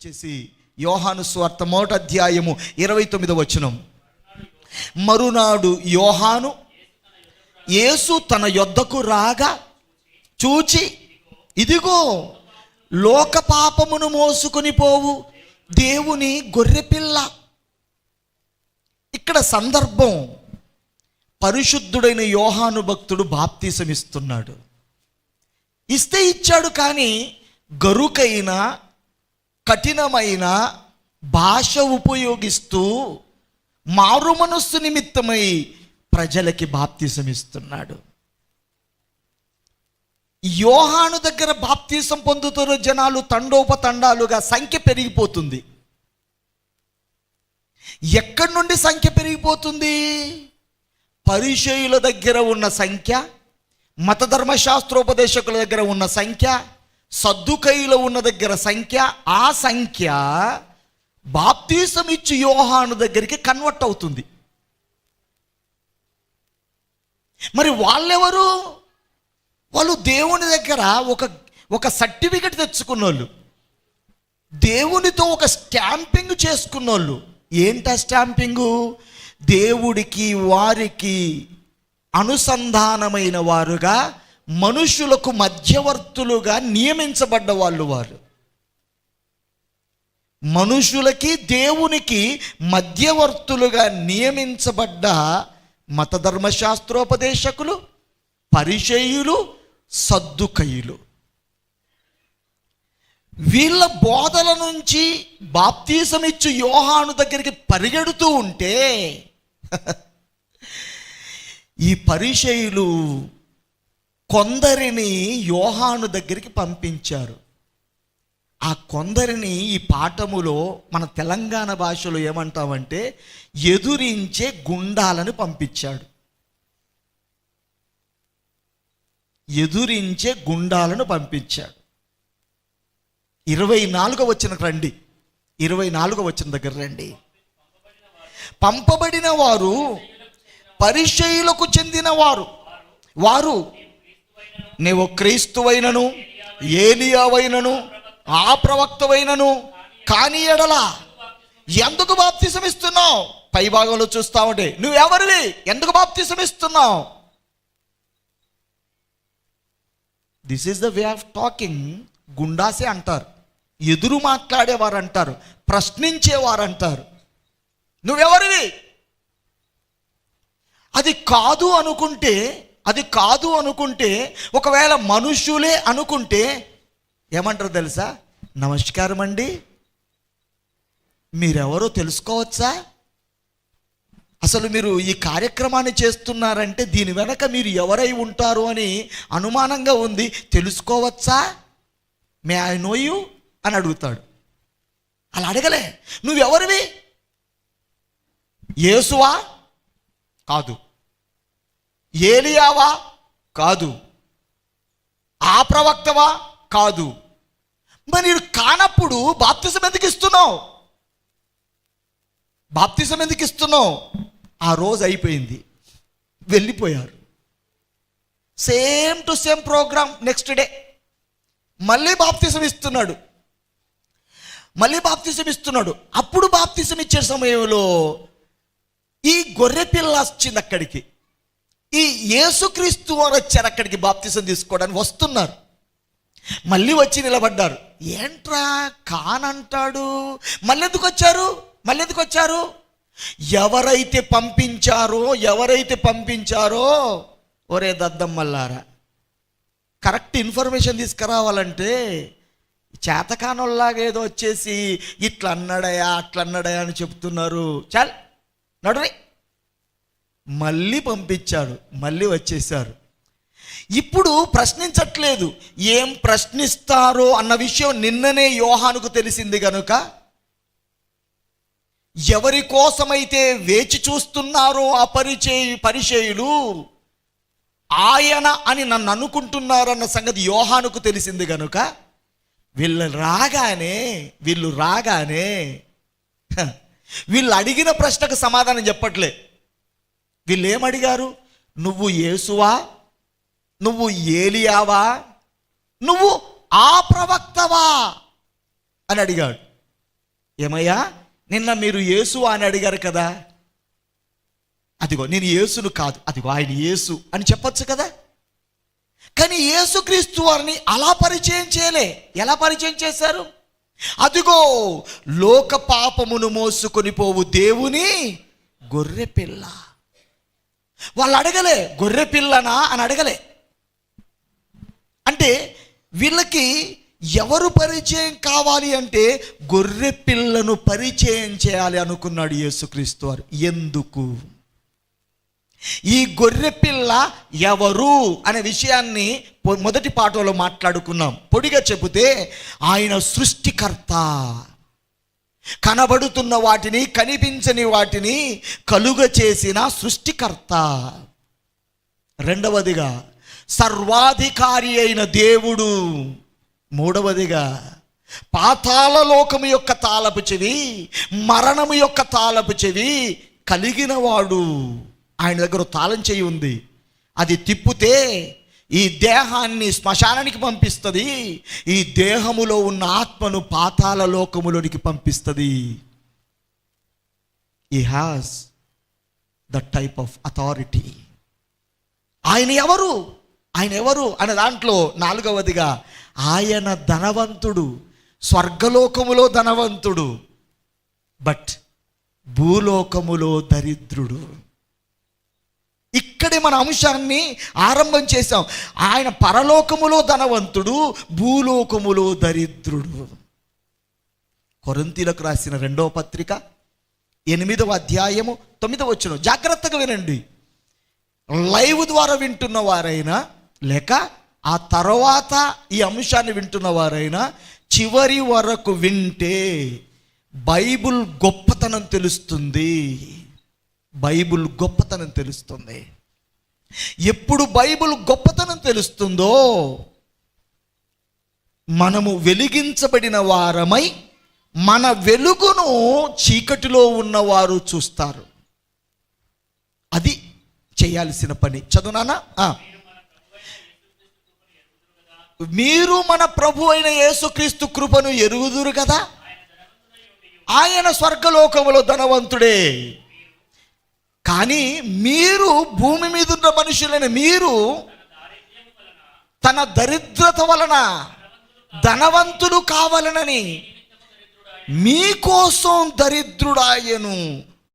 దయచేసి యోహాను స్వార్థ మొదటి అధ్యాయము ఇరవై తొమ్మిది వచనం. మరునాడు యోహాను యేసు తన యొద్దకు రాగా చూచి ఇదిగో లోక పాపమును మోసుకొని పోవు దేవుని గొర్రెపిల్ల. ఇక్కడ సందర్భం పరిశుద్ధుడైన యోహాను భక్తుడు బాప్తీసం ఇస్తున్నాడు ఇస్తే ఇచ్చాడు కానీ గరుకైన కఠినమైన భాష ఉపయోగిస్తూ మారు మనస్సు నిమిత్తమై ప్రజలకి బాప్తిసమిస్తున్నాడు. యోహాను దగ్గర బాప్తీసం పొందుతున్న జనాలు తండోపతండాలుగా సంఖ్య పెరిగిపోతుంది. ఎక్కడి నుండి సంఖ్య పెరిగిపోతుంది? పరిచయుల దగ్గర ఉన్న సంఖ్య మతధర్మశాస్త్రోపదేశకుల దగ్గర ఉన్న సంఖ్య సద్దుకైలో ఉన్న దగ్గర సంఖ్య ఆ సంఖ్య బాప్తీసం ఇచ్చి యోహాను దగ్గరికి కన్వర్ట్ అవుతుంది. మరి వాళ్ళెవరు? వాళ్ళు దేవుని దగ్గర ఒక ఒక సర్టిఫికెట్ తెచ్చుకున్న వాళ్ళు దేవునితో ఒక స్టాంపింగ్ చేసుకున్న వాళ్ళు స్టాంపింగు? దేవుడికి వారికి అనుసంధానమైన వారుగా మనుషులకు మధ్యవర్తులుగా నియమించబడ్డ వాళ్ళు వారు. మనుషులకి దేవునికి మధ్యవర్తులుగా నియమించబడ్డ మతధర్మశాస్త్రోపదేశకులు పరిచయులు సద్దుకయులు. వీళ్ళ బోధల నుంచి బాప్తీసమిచ్చు యోహాను దగ్గరికి పరిగెడుతూ ఉంటే ఈ పరిచయులు కొందరిని యోహాను దగ్గరికి పంపించారు. ఆ కొందరిని ఈ పాఠములో మన తెలంగాణ భాషలో ఏమంటామంటే ఎదురించే గుండాలను పంపించాడు. ఎదురించే గుండాలను పంపించాడు. ఇరవై నాలుగో వచ్చిన రండి. ఇరవై నాలుగో వచ్చిన దగ్గర రండి. పంపబడిన వారు పరిచయులకు చెందిన వారు. వారు నీవు క్రీస్తువైనను ఏలియావైనను ఆ ప్రవక్తవైనను కాని ఎడలా ఎందుకు బాప్తిసం ఇస్తున్నావు పై భాగంలో చూస్తామంటే నువ్వెవరివి ఎందుకు బాప్తిసం ఇస్తున్నావు this is the way of talking గుండాసే అంటారు. ఎదురు మాట్లాడేవారు అంటారు ప్రశ్నించేవారు అంటారు నువ్వెవరివి అది కాదు అనుకుంటే అది కాదు అనుకుంటే ఒకవేళ మనుషులే అనుకుంటే ఏమంటారు తెలుసా? నమస్కారం అండి. మీరెవరో తెలుసుకోవచ్చా? అసలు మీరు ఈ కార్యక్రమాన్ని చేస్తున్నారంటే దీని వెనక మీరు ఎవరై ఉంటారు అని అనుమానంగా ఉంది. తెలుసుకోవచ్చా? May I know you? అని అడుగుతాడు. అలా అడగలే. నువ్వెవరివి? యేసువా? కాదు. ఏలియావా? కాదు. ఆ ప్రవక్తవా? కాదు. మరి నేను కానప్పుడు బాప్తిసం ఎందుకు ఇస్తున్నావు? బాప్తిసం ఎందుకు ఇస్తున్నావు? ఆ రోజు అయిపోయింది. వెళ్ళిపోయారు. Same to same program next day. మళ్ళీ బాప్తిసం ఇస్తున్నాడు. మళ్ళీ బాప్తిసం ఇస్తున్నాడు. అప్పుడు బాప్తిసం ఇచ్చే సమయంలో ఈ గొర్రె పిల్ల వచ్చింది అక్కడికి. ఈ యేసుక్రీస్తు వారు వచ్చారు అక్కడికి బాప్తిసం తీసుకోవడానికి వస్తున్నారు. మళ్ళీ వచ్చి నిలబడ్డారు. ఏంట్రా కానంటాడు మళ్ళీ ఎందుకు వచ్చారు? మళ్ళీ ఎందుకు వచ్చారు? ఎవరైతే పంపించారో ఎవరైతే పంపించారో ఒరే దద్దమ్మల్లారా కరెక్ట్ ఇన్ఫర్మేషన్ తీసుకురావాలంటే చేతకానోళ్ళలాగా ఏదో వచ్చేసి ఇట్లా అన్నాడయా అట్లా అన్నాడయా అని చెప్తున్నారు. చాల్ నడురే మళ్ళీ పంపించాడు మళ్ళీ వచ్చేసారు ఇప్పుడు ప్రశ్నించట్లేదు ఏం ప్రశ్నిస్తారో అన్న విషయం నిన్ననే యోహానుకు తెలిసింది కనుక ఎవరి కోసమైతే వేచి చూస్తున్నారో ఆ పరిచయ పరిచయులు ఆయన అని నన్ను అనుకుంటున్నారన్న సంగతి యోహానుకు తెలిసింది కనుక వీళ్ళు రాగానే వీళ్ళు రాగానే వీళ్ళు అడిగిన ప్రశ్నకు సమాధానం చెప్పట్లే. వీళ్ళు ఏమడిగారు నువ్వు యేసువా? నువ్వు ఏలియావా? నువ్వు ఆ ప్రవక్తవా? అని అడిగాడు. ఏమయ్యా నిన్న మీరు యేసు అని అడిగారు కదా? అదిగో నేను యేసును కాదు అదిగో ఆయన యేసు అని చెప్పొచ్చు కదా? కానీ యేసుక్రీస్తు వారిని అలా పరిచయం చేయలే. ఎలా పరిచయం చేశారు? అదిగో లోక పాపమును మోసుకొని పోవు దేవుని గొర్రె పిల్ల వాళ్ళు అడగలే గొర్రె పిల్లనా? అని అడగలే. అంటే వీళ్ళకి ఎవరు పరిచయం కావాలి అంటే గొర్రె పిల్లను పరిచయం చేయాలి అనుకున్నాడు యేసుక్రీస్తు వారు. ఎందుకు? ఈ గొర్రె పిల్ల ఎవరు అనే విషయాన్ని మొదటి పాటలో మాట్లాడుకున్నాం. పొడిగా చెబితే ఆయన సృష్టికర్త. కనబడుతున్న వాటిని కనిపించని వాటిని కలుగ చేసిన సృష్టికర్త. రెండవదిగా సర్వాధికారి అయిన దేవుడు. మూడవదిగా పాతాల లోకము యొక్క తాళపు చెవి మరణము యొక్క తాళపు చెవి కలిగినవాడు ఆయన దగ్గర తాళం చెయ్యి ఉంది. అది తిప్పితే ఈ దేహాన్ని శ్మశానానికి పంపిస్తుంది. ఈ దేహములో ఉన్న ఆత్మను పాతాల లోకములోనికి పంపిస్తుంది. ఈ has the type of authority ఆయన ఎవరు? ఆయన ఎవరు? అనే దాంట్లో నాలుగవదిగా ఆయన ధనవంతుడు స్వర్గలోకములో ధనవంతుడు బట్ భూలోకములో దరిద్రుడు. ఇక్కడే మన అంశాన్ని ఆరంభం చేశాం. ఆయన పరలోకములో ధనవంతుడు భూలోకములో దరిద్రుడు. కొరంతీలకు రాసిన రెండవ పత్రిక ఎనిమిదవ అధ్యాయము తొమ్మిదవ వచ్చిన జాగ్రత్తగా వినండి. లైవ్ ద్వారా వింటున్న వారైనా లేక ఆ తర్వాత ఈ అంశాన్ని వింటున్న వారైనా చివరి వరకు వింటే బైబుల్ గొప్పతనం తెలుస్తుంది. బైబుల్ గొప్పతనం తెలుస్తుంది. ఎప్పుడు బైబిల్ గొప్పతనం తెలుస్తుందో మనము వెలిగించబడిన వారమై మన వెలుగును చీకటిలో ఉన్నవారు చూస్తారు. అది చేయాల్సిన పని. చదువునానా మీరు మన ప్రభు అయిన యేసుక్రీస్తు కృపను ఎరుగుదురు కదా? ఆయన స్వర్గలోకములో ధనవంతుడే. కానీ మీరు భూమి మీద ఉన్న మనుషులైన మీరు తన దరిద్రత వలన ధనవంతులు కావాలనని మీకోసం దరిద్రుడాయను.